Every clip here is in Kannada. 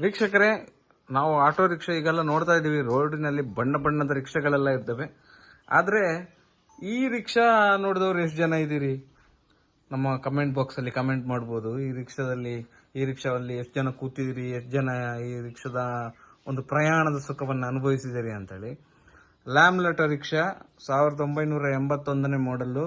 ವೀಕ್ಷಕರೇ ನಾವು ಆಟೋ ರಿಕ್ಷಾ ಈಗೆಲ್ಲ ನೋಡ್ತಾ ಇದ್ದೀವಿ. ರೋಡಿನಲ್ಲಿ ಬಣ್ಣ ಬಣ್ಣದ ರಿಕ್ಷಾಗಳೆಲ್ಲ ಇರ್ತವೆ. ಆದರೆ ಈ ರಿಕ್ಷಾ ನೋಡಿದವ್ರು ಎಷ್ಟು ಜನ ಇದ್ದೀರಿ? ನಮ್ಮ ಕಮೆಂಟ್ ಬಾಕ್ಸಲ್ಲಿ ಕಮೆಂಟ್ ಮಾಡ್ಬೋದು. ಈ ರಿಕ್ಷಾದಲ್ಲಿ ಈ ರಿಕ್ಷಾದಲ್ಲಿ ಎಷ್ಟು ಜನ ಕೂತಿದ್ದೀರಿ? ಎಷ್ಟು ಜನ ಈ ರಿಕ್ಷಾದ ಒಂದು ಪ್ರಯಾಣದ ಸುಖವನ್ನು ಅನುಭವಿಸಿದ್ದೀರಿ ಅಂತೇಳಿ. ಲ್ಯಾಮ್ಲೆಟ ರಿಕ್ಷಾ ಸಾವಿರದ ಒಂಬೈನೂರ ಎಂಬತ್ತೊಂದನೇ ಮಾಡೆಲ್ಲು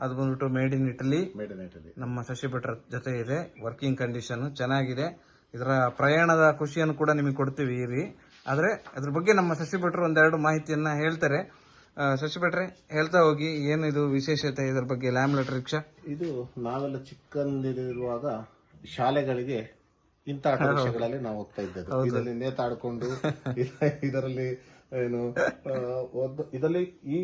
ಅದು ಬಂದ್ಬಿಟ್ಟು made in Italy made in Italy ನಮ್ಮ ಶಶಿ ಭಟ್ರ ಜೊತೆ ಇದೆ. ವರ್ಕಿಂಗ್ ಕಂಡೀಷನ್ ಚೆನ್ನಾಗಿದೆ. ಇದರ ಪ್ರಯಾಣದ ಖುಷಿಯನ್ನು ಕೂಡ ನಿಮಗೆ ಕೊಡ್ತೀವಿ ಇರಿ ಆದರೆ ಅದ್ರ ಬಗ್ಗೆ ನಮ್ಮ ಶಶಿ ಭಟ್ರು ಒಂದೆರಡು ಮಾಹಿತಿಯನ್ನ ಹೇಳ್ತಾರೆ. ಶಶಿ ಭಟ್ರೆ ಹೇಳ್ತಾ ಹೋಗಿ ಏನು ಇದು ವಿಶೇಷತೆ ಇದರ ಬಗ್ಗೆ ಲ್ಯಾಮ್ಲೆಟ್ ರಿಕ್ಷಾ? ಇದು ನಾವೆಲ್ಲ ಚಿಕ್ಕಂದಿರುವಾಗ ಶಾಲೆಗಳಿಗೆ ಇಂಥ ಆಟೋ ರಿಕ್ಷಾಗಳಲ್ಲಿ ನಾವು ಹೋಗ್ತಾ ಇದ್ದದ್ದು. ಇದರಲ್ಲಿ ನೇತಾಡ್ಕೊಂಡು ಇದರಲ್ಲಿ ಏನು ಇದರಲ್ಲಿ ಈ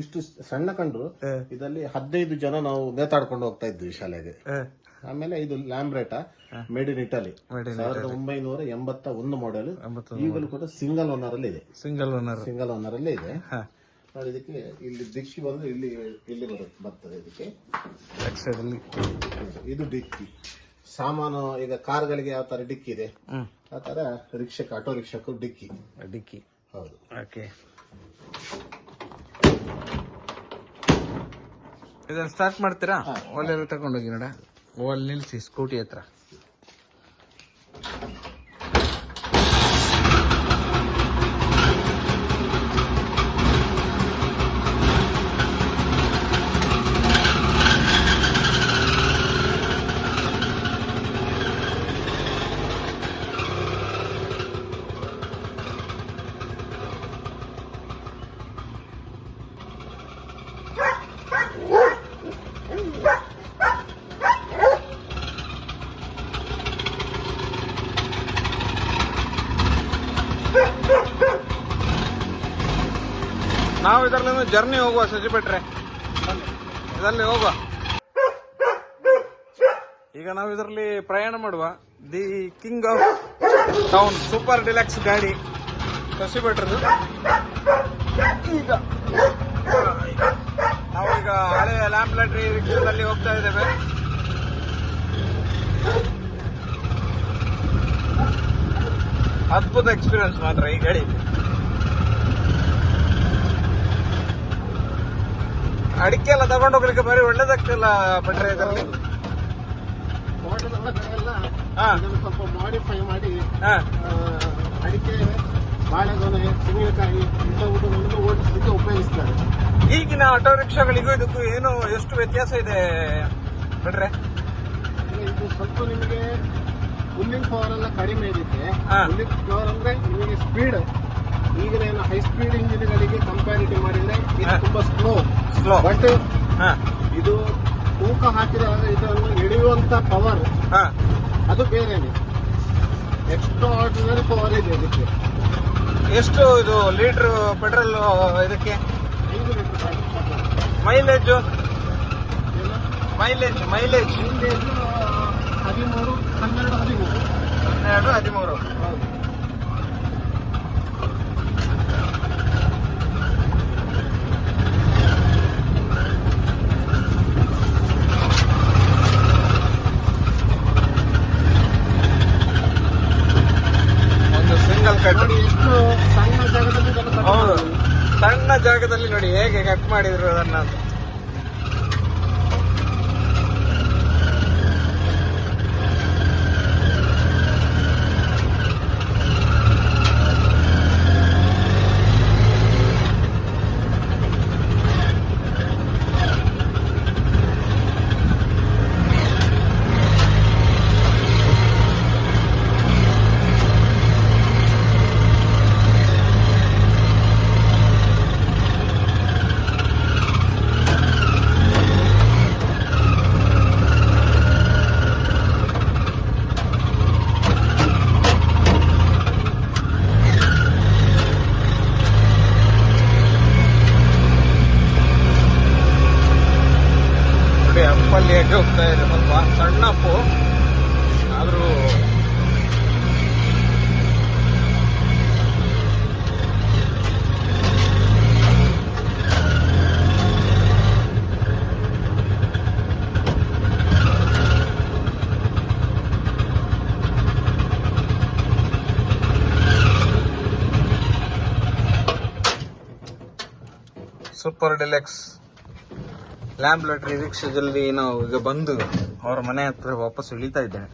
ಇಷ್ಟು ಸಣ್ಣ ಕಂಡ್ರು ಇದರಲ್ಲಿ ಹದಿನೈದು ಜನ ನಾವು ನೇತಾಡ್ಕೊಂಡು ಹೋಗ್ತಾ ಇದ್ವಿ ಶಾಲೆಗೆ. ಆಮೇಲೆ ಇದು ಲ್ಯಾಂಬ್ರೇಟ ಮೇಡ್ ಇನ್ ಇಟಲಿ ಸಾವಿರದ ಒಂಬೈನೂರ ಎಂಬತ್ತ ಒಂದು ಮಾಡೆಲ್ ಈಗಲೂ ಕೂಡ ಸಿಂಗಲ್ ಓನರ್ ಅಲ್ಲಿ ಇದೆ. ಸಿಂಗಲ್ ಓನರ್ ಸಿಂಗಲ್ ಓನರ್ ಅಲ್ಲೇ ಇದೆ. ನೋಡಿ ಇದಕ್ಕೆ ಇಲ್ಲಿ ಡಿಕ್ಕಿ ಬಂದ್ರೆ ಇಲ್ಲಿ ಇಲ್ಲಿ ಬರುತ್ತೆ ಬರ್ತದೆ ಇದಕ್ಕೆ. ಇದು ಡಿಕ್ಕಿ. ಸಾಮಾನು ಈಗ ಕಾರ್ಗಳಿಗೆ ಯಾವ ತರ ಡಿಕ್ಕಿ ಇದೆ? ಆ ತರ ರಿಕ್ಷಕ್ಕೆ ಆಟೋ ರಿಕ್ಷಕ್ಕೂ ಡಿಕ್ಕಿ. ಡಿಕ್ಕಿ. ಓಕೆ. ಇದನ್ನ ಸ್ಟಾರ್ಟ್ ಮಾಡ್ತೀರಾ? ಒಳ್ಳೆ ತಗೊಂಡೋಗಿ ನೋಡ. ಓಲ್ ನಿಲ್ಸಿ ಸ್ಕೂಟಿ ಹತ್ರ. ನಾವು ಇದರಲ್ಲಿ ಜರ್ನಿ ಹೋಗುವ ಬಿಟ್ರೆ ಇದರಲ್ಲಿ ಹೋಗುವ. ಈಗ ನಾವು ಇದರಲ್ಲಿ ಪ್ರಯಾಣ ಮಾಡುವ. The king of town super deluxe ಗಾಡಿ. ಶಶಿ ಭಟ್ರದು. ಈಗ ನಾವೀಗ ಹಳೆ ಲ್ಯಾಂಪ್ಲಟ್ರಿ ರಿಕ್ಷಾದಲ್ಲಿ ಹೋಗ್ತಾ ಇದ್ದೇವೆ. ಅದ್ಭುತ ಎಕ್ಸ್ಪೀರಿಯನ್ಸ್ ಮಾತ್ರ ಈ ಗಾಡಿ ಅಡಿಕೆ ಎಲ್ಲ ತಗೊಂಡು ಹೋಗ್ಲಿಕ್ಕೆ ಬರೀ ಒಳ್ಳೇದಾಗ್ತಿಲ್ಲ ಭಟ್ರೆ ಇದರಲ್ಲಿ ಹಾ. ಸ್ವಲ್ಪ ಮಾಡಿಫೈ ಮಾಡಿ ಹಾ. ಅಡಿಕೆ ಬಾಳೆಗೊನೆ ತೆಂಗಿನಕಾಯಿ ಇಂಥವುಗಳನ್ನು ಓಡಿಸಲಿಕ್ಕೆ ಉಪಯೋಗಿಸ್ತಾರೆ. ಈಗಿನ ಆಟೋ ರಿಕ್ಷಾಗಳಿಗೂ ಇದಕ್ಕೂ ಏನು ಎಷ್ಟು ವ್ಯತ್ಯಾಸ ಇದೆ ಬಿಡ್ರೆ? ಇದು ಸ್ವಲ್ಪ ನಿಮಗೆ ಹುಲ್ಲಿನ ಪವರ್ ಎಲ್ಲ ಕಡಿಮೆ ಇದೆ ಮುಂದಿನ ಹುಲ್ಲಿನ ಪವರ್ ಅಂದ್ರೆ ನಿಮಗೆ ಸ್ಪೀಡ್ ಈಗಿನ ಏನು ಹೈ ಸ್ಪೀಡ್ ಇಂಜಿನ್ಗಳಿಗೆ ಕಂಪ್ಯಾರಿಟಿವ್ ಮಾಡಿದ್ರೆ ಇದು. ತುಂಬಾ ಸ್ಲೋ ಬಟ್ ಹಾ. ಇದು ತೂಕ ಹಾಕಿದಾಗ ಇದನ್ನು ಎಳೆಯುವಂತ ಪವರ್ ಹಾ. ಅದು ಬೇರೆನೆ. ಎಕ್ಸ್ಟ್ರಾ ಆರ್ಡಿನರಿ ಪವರ್ ಇದೆ ಇದಕ್ಕೆ. ಎಷ್ಟು ಇದು ಲೀಟರ್ ಪೆಟ್ರೋಲ್ ಇದಕ್ಕೆ? ಮೈಲೇಜು ಲೀಟರ್ ಮೈಲೇಜ್ ಮೈಲೇಜ್ ಹದಿಮೂರು ಹನ್ನೆರಡು ಹದಿಮೂರು. ಹನ್ನೆರಡು ಹದಿಮೂರು ಹೌದು ಒಂದು ಸಿಂಗಲ್ ಕಟ್ ನೋಡಿ ಎಷ್ಟು ಸಣ್ಣ ಜಾಗದಲ್ಲಿ ಇದನ್ನು cut ಹೌದು ಮಾಡಿದ್ರು. ಸಣ್ಣ ಜಾಗದಲ್ಲಿ ನೋಡಿ ಹೇಗೆ ಕಟ್ ಮಾಡಿದ್ರು ಅದನ್ನ ಮಾಡಿ ಹೋಗ್ತಾ ಇದೆ. ಸ್ವಲ್ಪ ಸಣ್ಣಪ್ಪು ಆದರೂ ಸೂಪರ್ ಡಿಲೆಕ್ಸ್ ಲ್ಯಾಂಬ್ಲೆಟ್ರಿ ರಿಕ್ಷಾದಲ್ಲಿ ನಾವು ಈಗ ಬಂದು ಅವರ ಮನೆ ಹತ್ರ ವಾಪಸ್ ಇಳಿತಾ ಇದ್ದೇನೆ.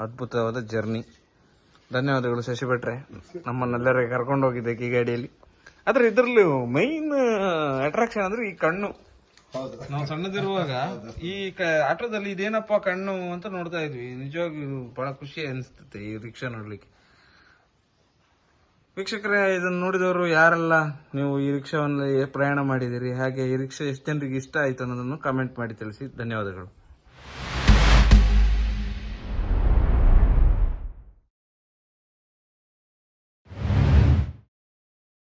ಅದ್ಭುತವಾದ ಜರ್ನಿ ಧನ್ಯವಾದಗಳು ಶಶಿ ಭಟ್ರೆ ಕರ್ಕೊಂಡು ಹೋಗಿದ್ದೆ ಈ ಗಾಡಿಯಲ್ಲಿ. ಆದ್ರೆ ಇದರಲ್ಲಿ ಮೈನ್ ಅಟ್ರಾಕ್ಷನ್ ಅಂದ್ರೆ ಈ ಕಣ್ಣು. ನಾವು ಸಣ್ಣದಿರುವಾಗ ಈ ಆಟೋದಲ್ಲಿ ಇದೇನಪ್ಪ ಕಣ್ಣು ಅಂತ ನೋಡ್ತಾ ಇದ್ವಿ. ನಿಜವಾಗಿಯೂ ಬಹಳ ಖುಷಿ ಅನಿಸ್ತತೆ ಈ ರಿಕ್ಷಾ ನೋಡ್ಲಿಕ್ಕೆ. ವೀಕ್ಷಕರೇ, ಇದನ್ನು ನೋಡಿದವರು ಯಾರೆಲ್ಲ ನೀವು ಈ ರಿಕ್ಷಾವನ್ನು ಪ್ರಯಾಣ ಮಾಡಿದಿರಿ ಹಾಗೆ ಈ ರಿಕ್ಷಾ ಎಷ್ಟು ಜನರಿಗೆ ಇಷ್ಟ ಆಯಿತು ಅನ್ನೋದನ್ನು ಕಾಮೆಂಟ್ ಮಾಡಿ ತಿಳಿಸಿ. ಧನ್ಯವಾದಗಳು.